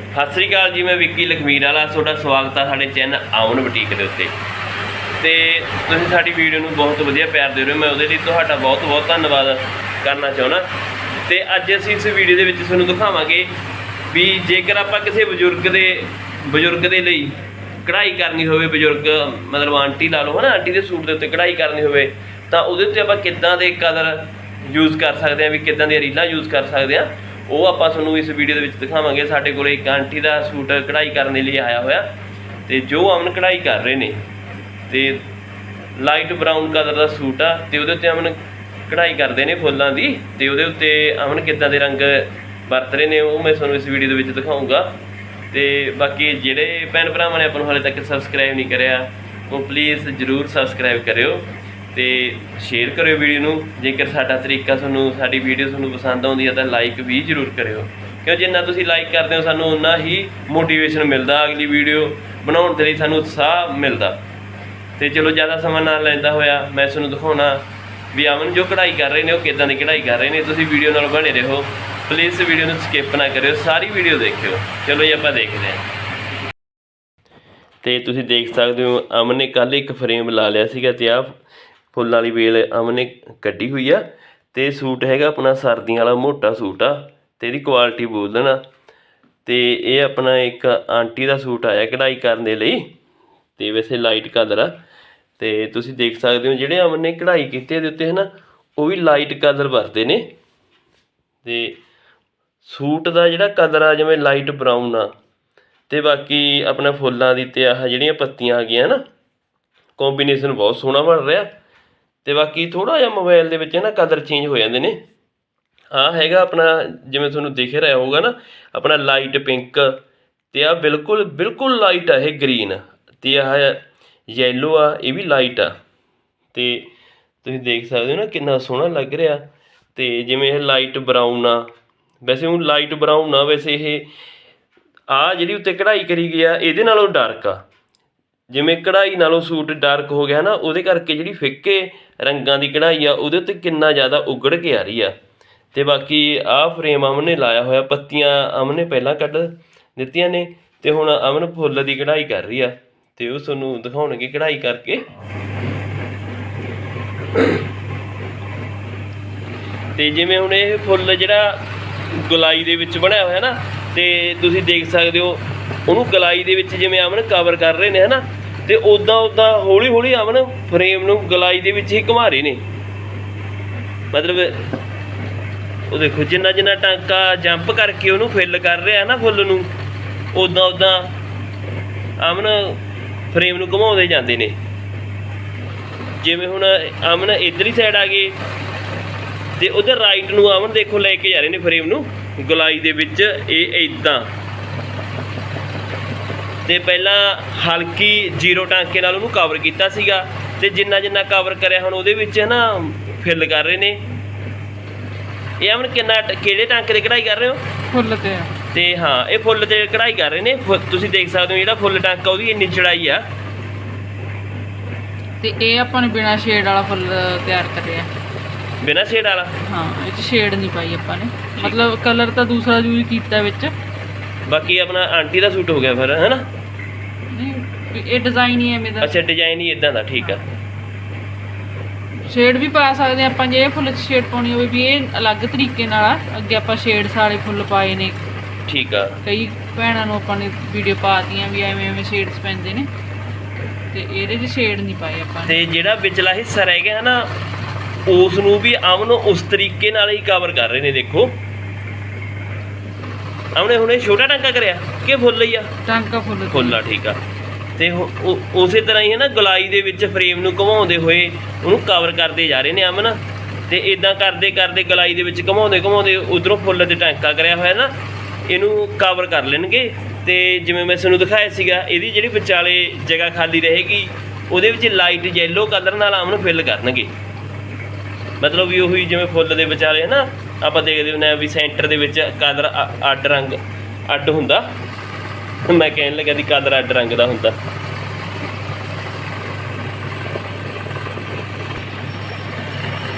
ਸਤਿ ਸ੍ਰੀ ਅਕਾਲ ਜੀ, ਮੈਂ ਵਿੱਕੀ ਲਖਮੀਰ ਵਾਲਾ। ਤੁਹਾਡਾ ਸਵਾਗਤ ਹੈ ਸਾਡੇ ਚੈਨਲ ਆਉਣ ਬੁਟੀਕ ਦੇ ਉੱਤੇ। ਤੇ ਤੁਸੀਂ ਸਾਡੀ ਵੀਡੀਓ ਨੂੰ ਬਹੁਤ ਵਧੀਆ ਪਿਆਰ ਦੇ ਰਹੇ ਹੋ। ਮੈਂ ਉਹਦੇ ਲਈ ਤੁਹਾਡਾ ਬਹੁਤ ਬਹੁਤ ਧੰਨਵਾਦ ਕਰਨਾ ਚਾਹੁੰਦਾ। ਤੇ ਅੱਜ ਅਸੀਂ ਇਸ ਵੀਡੀਓ ਦੇ ਵਿੱਚ ਤੁਹਾਨੂੰ ਦਿਖਾਵਾਂਗੇ ਵੀ ਜੇਕਰ ਆਪਾਂ ਕਿਸੇ ਬਜ਼ੁਰਗ ਦੇ ਬਜ਼ੁਰਗ ਦੇ ਲਈ ਕਢਾਈ ਕਰਨੀ ਹੋਵੇ, ਬਜ਼ੁਰਗ ਮਤਲਬ ਆਂਟੀ ਲਾ ਲਓ, ਹਨਾ? ਆਂਟੀ ਦੇ ਸੂਟ ਦੇ ਉੱਤੇ ਕਢਾਈ ਕਰਨੀ ਹੋਵੇ, ਤਾਂ ਉਹਦੇ ਉੱਤੇ ਆਪਾਂ ਕਿੱਦਾਂ ਦੇ ਕਲਰ ਯੂਜ਼ ਕਰ ਸਕਦੇ ਹਾਂ, ਵੀ ਕਿੱਦਾਂ ਦੀਆਂ ਰੀਲਾਂ ਯੂਜ਼ ਕਰ ਸਕਦੇ ਹਾਂ। ਉਹ ਆਪਾਂ ਤੁਹਾਨੂੰ ਇਸ ਵੀਡੀਓ ਦੇ ਵਿੱਚ ਦਿਖਾਵਾਂਗੇ। ਸਾਡੇ ਕੋਲ ਇੱਕ ਆਂਟੀ ਦਾ ਸੂਟ ਕਢਾਈ ਕਰਨ ਦੇ ਲਈ ਆਇਆ ਹੋਇਆ ਤੇ ਜੋ ਅਮਨ ਕਢਾਈ ਕਰ ਰਹੇ ਨੇ ਤੇ ਲਾਈਟ ਬਰਾਊਨ ਕਲਰ ਦਾ ਸੂਟ ਆ ਤੇ ਉਹਦੇ ਉੱਤੇ ਅਮਨ ਕਢਾਈ ਕਰਦੇ ਨੇ ਫੁੱਲਾਂ ਦੀ ਤੇ ਉਹਦੇ ਉੱਤੇ ਅਮਨ ਕਿੱਦਾਂ ਦੇ ਰੰਗ ਵਰਤ ਰਹੇ ਨੇ ਉਹ ਮੈਂ ਤੁਹਾਨੂੰ ਇਸ ਵੀਡੀਓ ਦੇ ਵਿੱਚ ਦਿਖਾਉਂਗਾ ਤੇ ਬਾਕੀ ਜਿਹੜੇ ਭੈਣ ਭਰਾਵਾਂ ਨੇ ਆਪਾਂ ਨੂੰ ਹਾਲੇ ਤੱਕ ਸਬਸਕ੍ਰਾਈਬ ਨਹੀਂ ਕਰਿਆ, ਉਹ ਪਲੀਜ਼ ਜਰੂਰ ਸਬਸਕ੍ਰਾਈਬ ਕਰਿਓ। ਤੇ ਸ਼ੇਅਰ ਕਰਿਓ ਵੀਡੀਓ ਨੂੰ। ਜੇਕਰ ਸਾਡਾ ਤਰੀਕਾ ਤੁਹਾਨੂੰ, ਸਾਡੀ ਵੀਡੀਓ ਤੁਹਾਨੂੰ ਪਸੰਦ ਆਉਂਦੀ ਹੈ ਤਾਂ ਲਾਈਕ ਵੀ ਜਰੂਰ ਕਰਿਓ। ਕਿਉਂ ਜਿੰਨਾ ਤੁਸੀਂ ਲਾਈਕ ਕਰਦੇ ਹੋ, ਸਾਨੂੰ ਉਨਾ ਹੀ ਮੋਟੀਵੇਸ਼ਨ ਮਿਲਦਾ ਅਗਲੀ ਵੀਡੀਓ ਬਣਾਉਣ ਦੇ ਲਈ ਸਾਨੂੰ ਉਤਸ਼ਾਹ ਮਿਲਦਾ। ਤੇ ਚਲੋ ਜ਼ਿਆਦਾ ਸਮਾਂ ਨਾ ਲੈਂਦਾ ਹੋਇਆ, ਮੈਂ ਤੁਹਾਨੂੰ ਦਿਖਾਉਣਾ ਵੀ ਅਮਨ ਜੋ ਕਢਾਈ ਕਰ ਰਹੇ ਨੇ, ਉਹ ਕਿਦਾਂ ਦੀ ਕਢਾਈ ਕਰ ਰਹੇ ਨੇ। ਤੁਸੀਂ ਵੀਡੀਓ ਨਾਲ ਬਣੇ ਰਹੋ। ਪਲੀਜ਼ ਵੀਡੀਓ ਨੂੰ ਸਕਿਪ ਨਾ ਕਰਿਓ, ਸਾਰੀ ਵੀਡੀਓ ਦੇਖਿਓ। ਚਲੋ ਜੀ, ਆਪਾਂ ਦੇਖਦੇ ਹਾਂ। ਤੇ ਤੁਸੀਂ ਦੇਖ ਸਕਦੇ ਹੋ, ਅਮਨ ਨੇ ਕੱਲ ਇੱਕ ਫਰੇਮ ਲਾ ਲਿਆ ਸੀਗਾ ਤੇ ਆ ਫੁੱਲਾਂ ਵਾਲੀ ਵੇਲ ਅਮਨ ਨੇ ਕੱਢੀ ਹੋਈ ਆ ਤੇ ਸੂਟ ਹੈਗਾ ਆਪਣਾ ਸਰਦੀਆਂ ਵਾਲਾ ਮੋਟਾ ਸੂਟ ਆ ਤੇ ਇਹਦੀ ਕੁਆਲਿਟੀ ਬੋਲ ਦੇਣਾ। ਤੇ ਇਹ ਆਪਣਾ ਇੱਕ ਆਂਟੀ ਦਾ ਸੂਟ ਆਇਆ ਕਢਾਈ ਕਰਨ ਦੇ ਲਈ ਤੇ ਵੈਸੇ ਲਾਈਟ ਕਲਰ ਆ। ਤੇ ਤੁਸੀਂ ਦੇਖ ਸਕਦੇ ਹੋ ਜਿਹੜੇ ਅਮਨ ਨੇ ਕਢਾਈ ਕੀਤੀ ਇਹਦੇ ਉੱਤੇ ਹਨਾ, ਉਹ ਵੀ ਲਾਈਟ ਕਲਰ ਵਰਤੇ ਨੇ। ਤੇ ਸੂਟ ਦਾ ਜਿਹੜਾ ਕਲਰ ਆ, ਜਿਵੇਂ ਲਾਈਟ ਬਰਾਊਨ ਆ, ਤੇ ਬਾਕੀ ਆਪਣਾ ਫੁੱਲਾਂ ਦੀ ਤੇ ਆਹ ਜਿਹੜੀਆਂ ਪੱਤੀਆਂ ਆ ਗਈਆਂ ਨਾ ਕੰਬੀਨੇਸ਼ਨ ਬਹੁਤ ਸੋਹਣਾ ਬਣ ਰਿਹਾ। ਅਤੇ ਬਾਕੀ ਥੋੜ੍ਹਾ ਜਿਹਾ ਮੋਬਾਈਲ ਦੇ ਵਿੱਚ ਨਾ ਕਲਰ ਚੇਂਜ ਹੋ ਜਾਂਦੇ ਨੇ। ਆਹ ਹੈਗਾ ਆਪਣਾ, ਜਿਵੇਂ ਤੁਹਾਨੂੰ ਦਿਖ ਰਿਹਾ ਹੋਊਗਾ ਨਾ, ਆਪਣਾ ਲਾਈਟ ਪਿੰਕ ਅਤੇ ਆਹ ਬਿਲਕੁਲ ਬਿਲਕੁਲ ਲਾਈਟ ਆ ਇਹ ਗ੍ਰੀਨ ਅਤੇ ਆਹ ਯੈਲੋ ਆ, ਇਹ ਵੀ ਲਾਈਟ ਆ। ਅਤੇ ਤੁਸੀਂ ਦੇਖ ਸਕਦੇ ਹੋ ਨਾ ਕਿੰਨਾ ਸੋਹਣਾ ਲੱਗ ਰਿਹਾ ਅਤੇ ਜਿਵੇਂ ਇਹ ਲਾਈਟ ਬਰਾਊਨ ਆ, ਵੈਸੇ ਉਹ ਲਾਈਟ ਬਰਾਊਨ ਆ, ਵੈਸੇ ਇਹ ਆ ਜਿਹੜੀ ਉੱਤੇ ਕਢਾਈ ਕਰੀ ਗਈ ਆ, ਇਹਦੇ ਨਾਲੋਂ ਡਾਰਕ ਆ। ਜਿਵੇਂ ਕਢਾਈ ਨਾਲੋਂ ਸੂਟ ਡਾਰਕ ਹੋ ਗਿਆ ਨਾ, ਉਹਦੇ ਕਰਕੇ ਜਿਹੜੀ ਫਿੱਕੇ ਰੰਗਾਂ ਦੀ ਕਢਾਈ ਆ, ਉਹਦੇ ਉੱਤੇ ਕਿੰਨਾ ਜ਼ਿਆਦਾ ਉਗੜ ਕੇ ਆ ਰਹੀ ਆ। ਤੇ ਬਾਕੀ ਆਹ ਫਰੇਮ ਅਮਨ ਨੇ ਲਾਇਆ ਹੋਇਆ, ਪੱਤੀਆਂ ਅਮਨ ਨੇ ਪਹਿਲਾਂ ਕੱਢ ਦਿੱਤੀਆਂ ਨੇ, ਤੇ ਹੁਣ ਅਮਨ ਫੁੱਲ ਦੀ ਕਢਾਈ ਕਰ ਰਹੀ ਆ। ਤੇ ਉਹ ਤੁਹਾਨੂੰ ਦਿਖਾਉਣਗੇ ਕਢਾਈ ਕਰਕੇ। ਤੇ ਜਿਵੇਂ ਹੁਣ ਇਹ ਫੁੱਲ ਜਿਹੜਾ ਗਲਾਈ ਦੇ ਵਿੱਚ ਬਣਿਆ ਹੋਇਆ ਨਾ, ਤੇ ਤੁਸੀਂ ਦੇਖ ਸਕਦੇ ਹੋ, ਉਹਨੂੰ ਗਲਾਈ ਦੇ ਵਿੱਚ ਜਿਵੇਂ ਅਮਨ ਕਵਰ ਕਰ ਰਹੇ ਨੇ, ਹਨਾ? ਤੇ ਉਦਾਂ ਉਦਾਂ ਹੌਲੀ ਹੌਲੀ ਅਮਨ ਫਰੇਮ ਨੂੰ ਗਲਾਈ ਦੇ ਵਿੱਚ ਹੀ ਘੁਮਾ ਰਹੇ ਨੇ। ਮਤਲਬ ਉਹ ਦੇਖੋ ਜਿੰਨਾ ਜਿੰਨਾ ਟਾਂਕਾ ਜੰਪ ਕਰਕੇ ਉਹਨੂੰ ਫਿਲ ਕਰ ਰਿਹਾ ਨਾ ਫੁੱਲ ਨੂੰ ਉਦਾਂ ਉਦਾਂ ਅਮਨ ਫਰੇਮ ਨੂੰ ਘੁਮਾਉਂਦੇ ਜਾਂਦੇ ਨੇ। ਜਿਵੇਂ ਹੁਣ ਅਮਨ ਇਧਰਲੀ ਸਾਈਡ ਆ ਗਏ ਤੇ ਉਹਦੇ ਰਾਈਟ ਨੂੰ ਅਮਨ ਦੇਖੋ ਲੈ ਕੇ ਜਾ ਰਹੇ ਨੇ ਫਰੇਮ ਨੂੰ, ਗਲਾਈ ਦੇ ਵਿੱਚ ਇਹ ਇਦਾਂ ਤੇ ਪਹਿਲਾਂ ਹਲਕੀ ਜ਼ੀਰੋ ਟਾਂਕੇ ਨਾਲ ਉਹਨੂੰ ਕਵਰ ਕੀਤਾ ਸੀਗਾ ਤੇ ਜਿੰਨਾ ਜਿੰਨਾ ਕਵਰ ਕਰਿਆ ਹੁਣ ਉਹਦੇ ਵਿੱਚ ਨਾ ਫਿੱਲ ਕਰ ਰਹੇ ਨੇ। ਇਹ ਅਮਨ ਕਿੰਨਾ ਕਿਹੜੇ ਟਾਂਕੇ ਦੇ ਕਢਾਈ ਕਰ ਰਹੇ ਹੋ? ਫੁੱਲ ਤੇ ਆ। ਤੇ ਹਾਂ ਇਹ ਫੁੱਲ ਤੇ ਕਢਾਈ ਕਰ ਰਹੇ ਨੇ। ਤੁਸੀਂ ਦੇਖ ਸਕਦੇ ਹੋ ਜਿਹੜਾ ਫੁੱਲ ਟਾਂਕਾ ਉਹਦੀ ਇੰਨੀ ਚੜਾਈ ਆ। ਤੇ ਇਹ ਆਪਾਂ ਨੇ ਬਿਨਾ ਸ਼ੇਡ ਵਾਲਾ ਫੁੱਲ ਤਿਆਰ ਕਰਿਆ। ਬਿਨਾਂ ਸ਼ੇਡ ਵਾਲਾ? ਹਾਂ ਇਹ ਚ ਸ਼ੇਡ ਨਹੀਂ ਪਾਈ ਆਪਾਂ ਨੇ। ਮਤਲਬ ਕਲਰ ਤਾਂ ਦੂਸਰਾ ਯੂਜ਼ ਕੀਤਾ ਵਿੱਚ। ਬਾਕੀ ਆਪਣਾ ਆਂਟੀ ਦਾ ਸੂਟ ਹੋ ਗਿਆ ਫਿਰ ਹੈਨਾ? ਨਹੀਂ ਇਹ ਡਿਜ਼ਾਈਨ ਹੀ ਐਵੇਂ ਦਾ। ਅੱਛਾ ਡਿਜ਼ਾਈਨ ਹੀ ਇਦਾਂ ਦਾ ਠੀਕ ਆ। ਸ਼ੇਡ ਵੀ ਪਾ ਸਕਦੇ ਹਾਂ ਆਪਾਂ ਜੇ ਇਹ ਫੁੱਲ ਚ ਸ਼ੇਡ ਪਾਉਣੀ ਹੋਵੇ ਵੀ ਇਹ ਅਲੱਗ ਤਰੀਕੇ ਨਾਲ ਆ ਅੱਗੇ ਆਪਾਂ ਸ਼ੇਡਸ ਵਾਲੇ ਫੁੱਲ ਪਾਏ ਨੇ। ਠੀਕ ਆ। ਕਈ ਭੈਣਾਂ ਨੂੰ ਆਪਾਂ ਨੇ ਵੀਡੀਓ ਪਾਤੀਆਂ ਵੀ ਐਵੇਂ ਐਵੇਂ ਸ਼ੇਡਸ ਪੈਂਦੇ ਨੇ। ਤੇ ਇਹਦੇ 'ਚ ਸ਼ੇਡ ਨਹੀਂ ਪਾਏ ਆਪਾਂ ਤੇ ਜਿਹੜਾ ਵਿਚਲਾ ਹਿੱਸਾ ਰਹਿ ਗਿਆ ਨਾ ਉਸ ਨੂੰ ਵੀ ਅਮਨ ਉਸ ਤਰੀਕੇ ਨਾਲ ਹੀ ਕਵਰ ਕਰ ਰਹੇ ਨੇ ਦੇਖੋ। ਅਮਨੇ ਹੁਣੇ ਛੋਟਾ ਟਾਂਕਾ ਕਰਿਆ ਕਿ ਫੁੱਲ ਹੀ ਆ? ਟਾਂਕਾ ਫੁੱਲ। ਫੁੱਲ ਆ ਠੀਕ ਆ। ਤੇ ਉਸੇ ਤਰ੍ਹਾਂ ਹੀ ਹੈ ਨਾ ਗੁਲਾਈ ਦੇ ਵਿੱਚ ਫਰੇਮ ਨੂੰ ਘੁਮਾਉਂਦੇ ਹੋਏ ਉਹਨੂੰ ਕਵਰ ਕਰਦੇ ਜਾ ਰਹੇ ਨੇ ਅਮਨ। ਤੇ ਇਦਾਂ ਕਰਦੇ ਕਰਦੇ ਗੁਲਾਈ ਦੇ ਵਿੱਚ ਘੁਮਾਉਂਦੇ ਘੁਮਾਉਂਦੇ ਉਧਰੋਂ ਫੁੱਲ ਤੇ ਟਾਂਕਾ ਕਰਿਆ ਹੋਇਆ ਨਾ ਇਹਨੂੰ ਕਵਰ ਕਰ ਲੈਣਗੇ। ਤੇ ਜਿਵੇਂ ਮੈਂ ਤੁਹਾਨੂੰ ਦਿਖਾਇਆ ਸੀਗਾ ਇਹਦੀ ਜਿਹੜੀ ਵਿਚਾਲੇ ਜਗ੍ਹਾ ਖਾਲੀ ਰਹੇਗੀ ਉਹਦੇ ਵਿੱਚ ਲਾਈਟ ਯੈਲੋ ਕਲਰ ਨਾਲ ਅਮਨ ਫਿਲ ਕਰਨਗੇ। ਮਤਲਬ ਵੀ ਉਹੀ ਜਿਵੇਂ ਫੁੱਲ ਦੇ ਵਿਚਾਲੇ ਹੈ ਨਾ ਆਪਾਂ ਦੇਖਦੇ ਹੁੰਦੇ ਆ ਵੀ ਸੈਂਟਰ ਦੇ ਵਿੱਚ ਕਦਰ ਅੱਡ ਰੰਗ, ਅੱਡ ਹੁੰਦਾ। ਮੈਂ ਕਹਿਣ ਲੱਗਾ ਦੀ ਕਲਰ ਅੱਡ ਰੰਗ ਦਾ ਹੁੰਦਾ।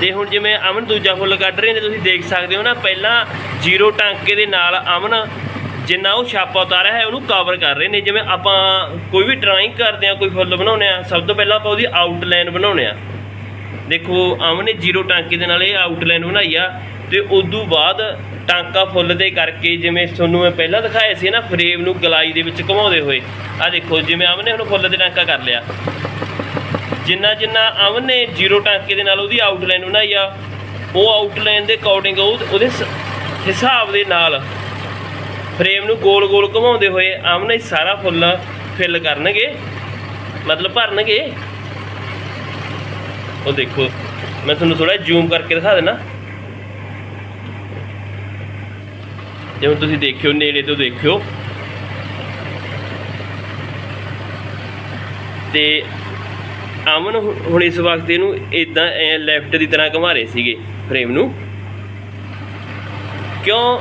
ਤੇ ਹੁਣ ਜਿਵੇਂ ਅਮਨ ਦੂਜਾ ਫੁੱਲ ਕੱਢ ਰਹੇ ਨੇ, ਤੁਸੀਂ ਦੇਖ ਸਕਦੇ ਹੋ ਨਾ, ਪਹਿਲਾਂ ਜ਼ੀਰੋ ਟਾਂਕੇ ਦੇ ਨਾਲ ਅਮਨ ਜਿੰਨਾ ਉਹ ਛਾਪਾ ਉਤਾਰਿਆ ਹੈ, ਉਹਨੂੰ ਕਵਰ ਕਰ ਰਹੇ ਨੇ। ਜਿਵੇਂ ਆਪਾਂ ਕੋਈ ਵੀ ਡਰਾਇੰਗ ਕਰਦੇ ਆ ਕੋਈ ਫੁੱਲ ਬਣਾਉਂਦੇ ਆ ਸਭ ਤੋਂ ਪਹਿਲਾਂ ਆਪਾਂ ਉਹਦੀ ਆਊਟਲਾਈਨ ਬਣਾਉਂਦੇ ਆ ਦੇਖੋ, ਅਮਨ ਨੇ ਜ਼ੀਰੋ ਟਾਂਕੇ ਦੇ ਨਾਲ ਇਹ ਆਊਟਲਾਈਨ ਬਣਾਈ ਆ। ਤੇ ਉਦੋਂ ਬਾਅਦ ਟਾਂਕਾ ਫੁੱਲ ਦੇ ਕਰਕੇ ਜਿਵੇਂ ਤੁਹਾਨੂੰ ਮੈਂ ਪਹਿਲਾਂ ਦਿਖਾਇਆ ਸੀ ਨਾ ਫਰੇਮ ਨੂੰ ਗਲਾਈ ਦੇ ਵਿੱਚ ਘੁਮਾਉਂਦੇ ਹੋਏ ਆ ਦੇਖੋ ਜਿਵੇਂ ਅਮਨ ਨੇ ਹੁਣ ਫੁੱਲ ਦੇ ਟਾਂਕਾ ਕਰ ਲਿਆ। ਜਿੰਨਾ ਜਿੰਨਾ ਅਮਨ ਨੇ ਜ਼ੀਰੋ ਟਾਂਕੇ ਦੇ ਨਾਲ ਉਹਦੀ ਆਊਟਲਾਈਨ ਬਣਾਈ ਆ, ਉਹ ਆਊਟਲਾਈਨ ਦੇ ਅਕੋਰਡਿੰਗ ਉਹਦੇ ਸ- ਹਿਸਾਬ ਦੇ ਨਾਲ ਫਰੇਮ ਨੂੰ ਗੋਲ ਗੋਲ ਘੁਮਾਉਂਦੇ ਹੋਏ ਅਮਨ ਇਹ ਸਾਰਾ ਫੁੱਲ ਫਿਲ ਕਰਨਗੇ, ਮਤਲਬ ਭਰਨਗੇ। ਉਹ ਦੇਖੋ, ਮੈਂ ਤੁਹਾਨੂੰ ਥੋੜਾ ਜ਼ੂਮ ਕਰਕੇ ਦਿਖਾ ਦੇਣਾ। ਹੁਣ ਤੁਸੀਂ ਦੇਖਿਓ, ਨੇੜੇ ਤੋਂ ਦੇਖਿਓ। ਤੇ ਅਮਨ ਹੁਣ ਇਸ ਵਕਤ ਇਹਨੂੰ ਇਦਾਂ ਲੈਫਟ ਦੀ ਤਰ੍ਹਾਂ ਘੁਮਾ ਰਹੇ ਸੀਗੇ ਫਰੇਮ ਨੂੰ। ਕਿਉਂ?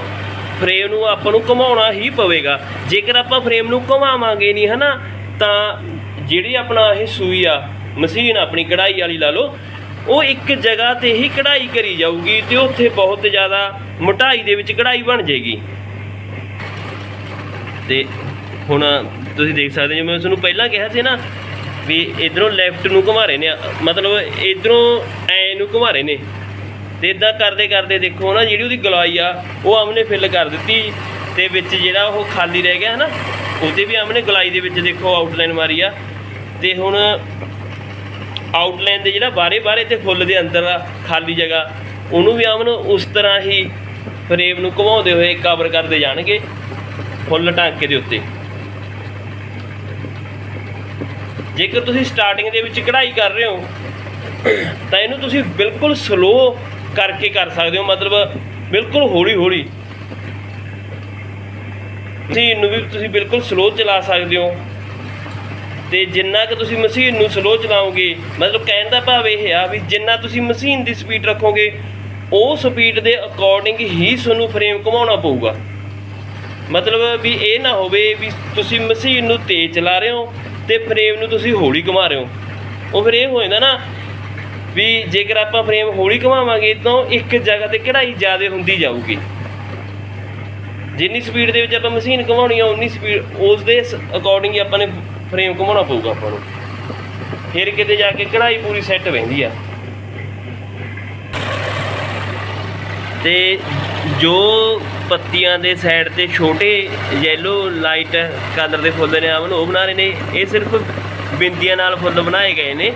ਫਰੇਮ ਨੂੰ ਆਪਾਂ ਨੂੰ ਘੁਮਾਉਣਾ ਹੀ ਪਵੇਗਾ। ਜੇਕਰ ਆਪਾਂ ਫਰੇਮ ਨੂੰ ਘੁਮਾਵਾਂਗੇ ਨਹੀਂ, ਹਨਾ, ਤਾਂ ਜਿਹੜੀ ਆਪਣਾ ਇਹ ਸੂਈ ਆ, ਮਸ਼ੀਨ ਆਪਣੀ ਕਢਾਈ ਵਾਲੀ ਲਾ ਲਓ ਉਹ ਇੱਕ ਜਗ੍ਹਾ ਤੇ ਹੀ ਕਢਾਈ ਕਰੀ ਜਾਊਗੀ ਤੇ ਉੱਥੇ ਬਹੁਤ ਜ਼ਿਆਦਾ ਮੋਟਾਈ ਦੇ ਵਿੱਚ ਕਢਾਈ ਬਣ ਜਾਏਗੀ। ਤੇ ਹੁਣ ਤੁਸੀਂ ਦੇਖ ਸਕਦੇ ਜਿਵੇਂ ਮੈਂ ਤੁਹਾਨੂੰ ਪਹਿਲਾਂ ਕਿਹਾ ਸੀ ਨਾ ਵੀ ਇਧਰੋਂ ਲੈਫਟ ਨੂੰ ਘੁਮਾ ਰਹੇ ਨੇ, ਮਤਲਬ ਇਧਰੋਂ ਐ ਨੂੰ ਘੁਮਾ ਰਹੇ ਨੇ। ਤੇ ਇਦਾਂ ਕਰਦੇ ਕਰਦੇ ਦੇਖੋ ਨਾ, ਜਿਹੜੀ ਉਹਦੀ ਗਲਾਈ ਆ, ਉਹ ਆਮਨੇ ਫਿਲ ਕਰ ਦਿੱਤੀ ਤੇ ਵਿੱਚ ਜਿਹੜਾ ਉਹ ਖਾਲੀ ਰਹਿ ਗਿਆ ਹੈ ਨਾ ਉਹਦੇ ਵੀ ਆਮਨੇ ਗਲਾਈ ਦੇ ਵਿੱਚ ਦੇਖੋ ਆਊਟਲਾਈਨ ਮਾਰੀ ਆ। ਤੇ ਹੁਣ ਆਊਟਲਾਈਨ ਦੇ ਜਿਹੜਾ ਬਾਰੇ ਬਾਰੇ ਤੇ ਫੁੱਲ ਦੇ ਅੰਦਰ ਆ, ਖਾਲੀ ਜਗ੍ਹਾ, ਉਹਨੂੰ ਵੀ ਆਮਨ ਉਸ ਤਰ੍ਹਾਂ ਹੀ ਫਰੇਮ ਨੂੰ ਘੁਮਾਉਂਦੇ ਹੋਏ ਕਵਰ ਕਰਦੇ ਜਾਣਗੇ ਫੁੱਲ ਟਾਂਕੇ ਦੇ ਉੱਤੇ। ਜੇਕਰ ਤੁਸੀਂ ਸਟਾਰਟਿੰਗ ਦੇ ਵਿੱਚ ਕਢਾਈ ਕਰ ਰਹੇ ਹੋ, ਤਾਂ ਇਹਨੂੰ ਤੁਸੀਂ ਬਿਲਕੁਲ ਸਲੋ ਕਰਕੇ ਕਰ ਸਕਦੇ ਹੋ, ਮਤਲਬ ਬਿਲਕੁਲ ਹੌਲੀ ਹੌਲੀ ਮਸ਼ੀਨ ਨੂੰ ਵੀ ਤੁਸੀਂ ਬਿਲਕੁਲ ਸਲੋ ਚਲਾ ਸਕਦੇ ਹੋ। ਤੇ ਜਿੰਨਾ ਕਿ ਤੁਸੀਂ ਮਸ਼ੀਨ ਨੂੰ ਸਲੋ ਚਲਾਓਗੇ, ਮਤਲਬ ਕਹਿਣ ਦਾ ਭਾਵ ਇਹ ਆ ਵੀ ਜਿੰਨਾ ਤੁਸੀਂ ਮਸ਼ੀਨ ਦੀ ਸਪੀਡ ਰੱਖੋਗੇ, ਉਹ ਸਪੀਡ ਦੇ ਅਕੋਰਡਿੰਗ ਹੀ ਤੁਹਾਨੂੰ ਫਰੇਮ ਘੁਮਾਉਣਾ ਪਊਗਾ। ਮਤਲਬ ਵੀ ਇਹ ਨਾ ਹੋਵੇ ਵੀ ਤੁਸੀਂ ਮਸ਼ੀਨ ਨੂੰ ਤੇਜ਼ ਚਲਾ ਰਹੇ ਹੋ ਤੇ ਫਰੇਮ ਨੂੰ ਤੁਸੀਂ ਹੌਲੀ ਘੁਮਾ ਰਹੇ ਹੋ। ਉਹ ਫਿਰ ਇਹ ਹੋ ਜਾਂਦਾ ਨਾ ਵੀ ਜੇਕਰ ਆਪਾਂ ਫਰੇਮ ਹੌਲੀ ਘੁਮਾਵਾਂਗੇ ਤਾਂ ਇੱਕ ਜਗ੍ਹਾ ਤੇ ਕਢਾਈ ਜ਼ਿਆਦਾ ਹੁੰਦੀ ਜਾਊਗੀ। ਜਿੰਨੀ ਸਪੀਡ ਦੇ ਵਿੱਚ ਆਪਾਂ ਮਸ਼ੀਨ ਘੁਮਾਉਣੀ ਆ, ਉਨੀ ਸਪੀਡ ਉਸ ਦੇ ਅਕੋਰਡਿੰਗ ਆਪਾਂ ਨੇ ਫਰੇਮ ਘੁਮਾਉਣਾ ਪਊਗਾ ਆਪਾਂ ਨੂੰ। ਫਿਰ ਕਿਤੇ ਜਾ ਕੇ ਕਢਾਈ ਪੂਰੀ ਸੈੱਟ ਬਹਿੰਦੀ ਆ। ਤੇ ਜੋ ਪੱਤੀਆਂ ਦੇ ਸਾਈਡ ਤੇ ਛੋਟੇ ਯੈਲੋ ਲਾਈਟ ਕਲਰ ਦੇ ਫੁੱਲ ਨੇ ਆਵਨ ਉਹ ਬਣਾ ਰਹੇ ਨੇ। ਇਹ ਸਿਰਫ ਬਿੰਦੀਆਂ ਨਾਲ ਫੁੱਲ ਬਣਾਏ ਗਏ ਨੇ।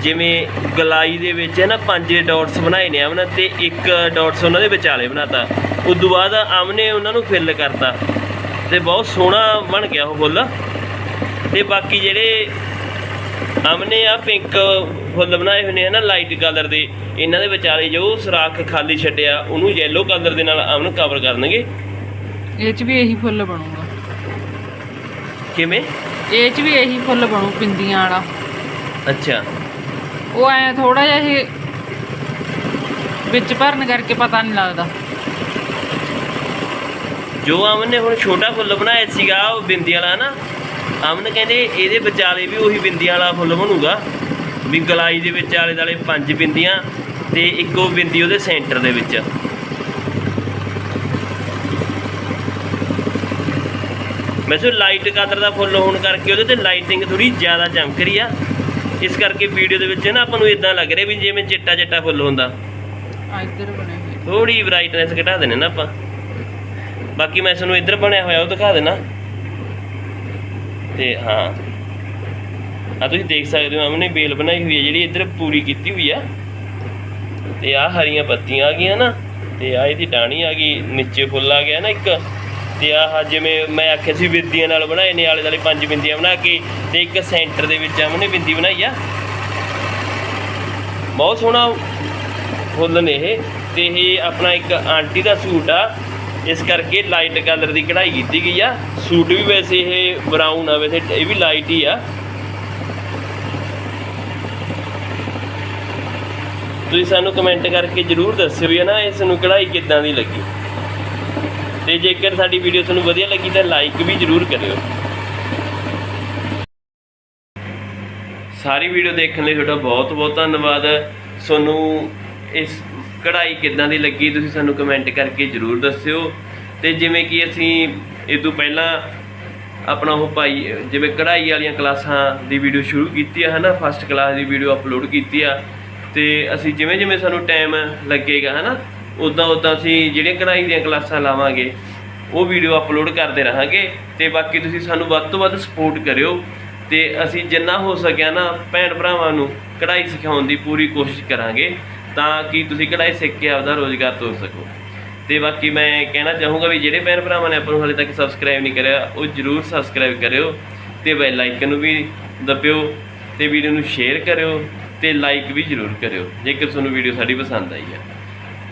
ਜਿਵੇਂ ਗਲਾਈ ਦੇ ਵਿੱਚ ਹੈ ਨਾ, ਪੰਜ ਡਾਟਸ ਬਣਾਏ ਨੇ ਆਵਨ ਤੇ ਇੱਕ ਡਾਟਸ ਉਹਨਾਂ ਦੇ ਵਿਚਾਲੇ ਬਣਾਤਾ। ਉਸ ਤੋਂ ਬਾਅਦ ਆਮਨੇ ਉਹਨਾਂ ਨੂੰ ਫਿਲ ਕਰਤਾ। ਤੇ ਬਹੁਤ ਸੋਹਣਾ ਬਣ ਗਿਆ ਉਹ ਫੁੱਲ। ਤੇ ਬਾਕੀ ਜਿਹੜੇ ਆਮਨੇ ਆ ਪਿੰਕ ਫੁੱਲ ਬਣਾਏ ਹੋਏ ਨੇ ਹਨਾ ਲਾਈਟ ਕਲਰ ਦੇ ਇਹਨਾਂ ਦੇ ਵਿਚਾਲੇ ਜੋ ਸੁਰਾਖ ਖਾਲੀ ਛੱਡਿਆ ਉਹਨੂੰ ਯੈਲੋ ਕਲਰ ਦੇ ਨਾਲ ਆਮਨ ਕਵਰ ਕਰਨਗੇ। ਇਹ ਚ ਵੀ ਇਹੀ ਫੁੱਲ ਬਣੂਗਾ। ਕਿਵੇਂ? ਇਹ ਚ ਵੀ ਇਹੀ ਫੁੱਲ ਬਣੂ ਪਿੰਦੀਆਂ ਵਾਲਾ। ਅੱਛਾ। ਉਹ ਐ ਥੋੜਾ ਜਿਹਾ ਇਹ ਵਿੱਚ ਭਰਨ ਕਰਕੇ ਪਤਾ ਨਹੀਂ ਲੱਗਦਾ। ਜੋ ਆਮਨ ਨੇ ਹੁਣ ਛੋਟਾ ਫੁੱਲ ਬਣਾਇਆ ਸੀਗਾ ਉਹ ਬਿੰਦੀ ਵਾਲਾ ਨਾ ਆਮਨ ਕਹਿੰਦੇ ਇਹਦੇ ਵਿਚਾਲੇ ਵੀ ਉਹੀ ਬਿੰਦੀ ਵਾਲਾ ਫੁੱਲ ਬਣੂਗਾ। ਵੀ ਗਲਾਈ ਦੇ ਵਿੱਚ ਆਲੇ ਦਾਲੇ ਪੰਜ ਬਿੰਦੀਆਂ ਤੇ ਇੱਕੋ ਬਿੰਦੀ ਉਹਦੇ ਸੈਂਟਰ ਦੇ ਵਿੱਚ। ਵੈਸੇ ਲਾਈਟ ਕਲਰ ਦਾ ਫੁੱਲ ਹੋਣ ਕਰਕੇ ਉਹਦੇ ਤੇ ਲਾਈਟਿੰਗ ਥੋੜੀ ਜ਼ਿਆਦਾ ਚਮਕ ਰਹੀ ਆ। ਇਸ ਕਰਕੇ ਵੀਡੀਓ ਦੇ ਵਿੱਚ ਨਾ ਆਪਾਂ ਨੂੰ ਇਦਾਂ ਲੱਗ ਰਿਹਾ ਵੀ ਜਿਵੇਂ ਚਿੱਟਾ ਚਿੱਟਾ ਫੁੱਲ ਹੁੰਦਾ। ਆ ਇੱਧਰ ਬਣੇ ਹੋਏ। ਥੋੜੀ ਬ੍ਰਾਈਟਨੈਸ ਘਟਾ ਦੇਣੇ ਨਾ ਆਪਾਂ। ਬਾਕੀ ਮੈਂ ਤੁਹਾਨੂੰ ਇੱਧਰ ਬਣਿਆ ਹੋਇਆ, ਉਹ ਦਿਖਾ ਦੇਣਾ। ਤੇ ਹਾਂ। ਆ ਤੁਸੀਂ ਦੇਖ ਸਕਦੇ ਹੋ, ਅਮਨੇ ਬੇਲ ਬਣਾਈ ਹੋਈ ਹੈ, ਜਿਹੜੀ ਇੱਧਰ ਪੂਰੀ ਕੀਤੀ ਹੋਈ ਆ। ਤੇ ਆ ਹਰੀਆਂ ਪੱਤੀਆਂ ਆ ਗਈਆਂ ਨਾ, ਤੇ ਆ ਇਹਦੀ ਡਾਣੀ ਆ ਗਈ, ਨੀਚੇ ਫੁੱਲ ਆ ਗਿਆ ਨਾ ਇੱਕ। ਤੇ ਆਹ ਜਿਵੇਂ ਮੈਂ ਆਖਿਆ ਸੀ ਬਿੰਦੀਆਂ ਨਾਲ ਬਣਾਏ ਨੇ, ਆਲੇ ਦੁਆਲੇ ਪੰਜ ਬਿੰਦੀਆਂ ਬਣਾ ਕੇ, ਤੇ ਇੱਕ ਸੈਂਟਰ ਦੇ ਵਿੱਚ ਅਮਨੇ ਬਿੰਦੀ ਬਣਾਈ ਆ। ਬਹੁਤ ਸੋਹਣਾ ਫੁੱਲ ਨੇ ਇਹ, ਤੇ ਇਹ ਆਪਣਾ ਇੱਕ ਆਂਟੀ ਦਾ ਸੂਟ ਆ। ਇਸ ਕਰਕੇ ਲਾਈਟ ਕਲਰ ਦੀ ਕਢਾਈ ਕੀਤੀ ਗਈ ਆ। ਸੂਟ ਵੀ ਵੈਸੇ ਇਹ ਬਰਾਊਨ ਆ, ਵੈਸੇ ਇਹ ਵੀ ਲਾਈਟ ਹੀ ਆ। ਤੁਸੀਂ ਸਾਨੂੰ ਕਮੈਂਟ ਕਰਕੇ ਜਰੂਰ ਦੱਸਿਓ ਵੀ ਨਾ, ਇਸ ਨੂੰ ਕਢਾਈ ਕਿੱਦਾਂ ਦੀ ਲੱਗੀ। ਤੇ ਜੇਕਰ ਸਾਡੀ ਵੀਡੀਓ ਤੁਹਾਨੂੰ ਵਧੀਆ ਲੱਗੀ ਤਾਂ ਲਾਈਕ ਵੀ ਜਰੂਰ ਕਰਿਓ। ਸਾਰੀ ਵੀਡੀਓ ਦੇਖਣ ਲਈ ਤੁਹਾਡਾ ਬਹੁਤ ਬਹੁਤ ਧੰਨਵਾਦ। ਤੁਹਾਨੂੰ ਇਸ ਕਢਾਈ ਕਿੱਦਾਂ ਦੀ ਲੱਗੀ ਤੁਸੀਂ ਸਾਨੂੰ ਕਮੈਂਟ ਕਰਕੇ ਜਰੂਰ ਦੱਸਿਓ। ਤੇ ਜਿਵੇਂ ਕਿ ਅਸੀਂ ਇਹ ਤੋਂ ਪਹਿਲਾਂ ਆਪਣਾ ਉਹ ਭਾਈ, ਜਿਵੇਂ ਕਢਾਈ ਵਾਲੀਆਂ ਕਲਾਸਾਂ ਦੀ ਵੀਡੀਓ ਸ਼ੁਰੂ ਕੀਤੀ ਆ, ਹਨਾ? ਫਸਟ ਕਲਾਸ ਦੀ ਵੀਡੀਓ ਅਪਲੋਡ ਕੀਤੀ ਆ। ਤੇ ਅਸੀਂ ਜਿਵੇਂ ਜਿਵੇਂ ਸਾਨੂੰ ਟਾਈਮ ਲੱਗੇਗਾ, ਹਨਾ? ਉਦਾਂ ਉਦਾਂ ਅਸੀਂ ਜਿਹੜੀਆਂ ਕਢਾਈ ਦੀਆਂ ਕਲਾਸਾਂ ਲਾਵਾਂਗੇ, ਉਹ ਵੀਡੀਓ ਅਪਲੋਡ ਕਰਦੇ ਰਹਾਂਗੇ। ਤੇ ਬਾਕੀ ਤੁਸੀਂ ਸਾਨੂੰ ਵੱਧ ਤੋਂ ਵੱਧ ਸਪੋਰਟ ਕਰਿਓ। ਤੇ ਅਸੀਂ ਜਿੰਨਾ ਹੋ ਸਕਿਆ ਨਾ, ਭੈਣ ਭਰਾਵਾਂ ਨੂੰ ਕਢਾਈ ਸਿਖਾਉਣ ਦੀ ਪੂਰੀ ਕੋਸ਼ਿਸ਼ ਕਰਾਂਗੇ। ਤਾਂ ਕਿ ਤੁਸੀਂ ਕਢਾਈ ਸਿੱਖ ਕੇ ਆਪਦਾ ਰੋਜ਼ਗਾਰ ਤੋਰ ਸਕੋ। ਤੇ ਬਾਕੀ ਮੈਂ ਕਹਿਣਾ ਚਾਹੂੰਗਾ ਵੀ ਜਿਹੜੇ ਭੈਣ ਭਰਾਵਾਂ ਨੇ ਆਪਾਂ ਨੂੰ ਹਾਲੇ ਤੱਕ ਸਬਸਕ੍ਰਾਈਬ ਨਹੀਂ ਕਰਿਆ, ਉਹ ਜਰੂਰ ਸਬਸਕ੍ਰਾਈਬ ਕਰਿਓ ਤੇ ਬੈਲ ਆਈਕਨ ਨੂੰ ਵੀ ਦਬਿਓ ਤੇ ਵੀਡੀਓ ਨੂੰ ਸ਼ੇਅਰ ਕਰਿਓ ਤੇ ਲਾਈਕ ਵੀ ਜਰੂਰ ਕਰਿਓ, ਜੇਕਰ ਤੁਹਾਨੂੰ ਵੀਡੀਓ ਸਾਡੀ ਪਸੰਦ ਆਈ ਹੈ।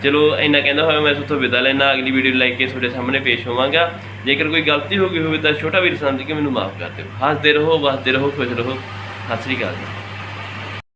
ਚਲੋ, ਇੰਨਾ ਕਹਿੰਦਾ ਹੋਇਆ ਮੈਂ ਤੁਹਾਨੂੰ ਵਿਦਾ ਲੈਣਾ ਅਗਲੀ ਵੀਡੀਓ ਲੈ ਕੇ ਤੁਹਾਡੇ ਸਾਹਮਣੇ ਪੇਸ਼ ਹੋਵਾਂਗਾ। ਜੇਕਰ ਕੋਈ ਗਲਤੀ ਹੋ ਗਈ ਹੋਵੇ ਤਾਂ ਛੋਟਾ ਵੀਰ ਸਮਝ ਕੇ ਮੈਨੂੰ ਮਾਫ ਕਰ ਦਿਓ। ਹੱਸਦੇ ਰਹੋ, ਵਸਦੇ ਰਹੋ, ਖੁਸ਼ ਰਹੋ। ਸਤਿ ਸ੍ਰੀ ਅਕਾਲ ਜੀ।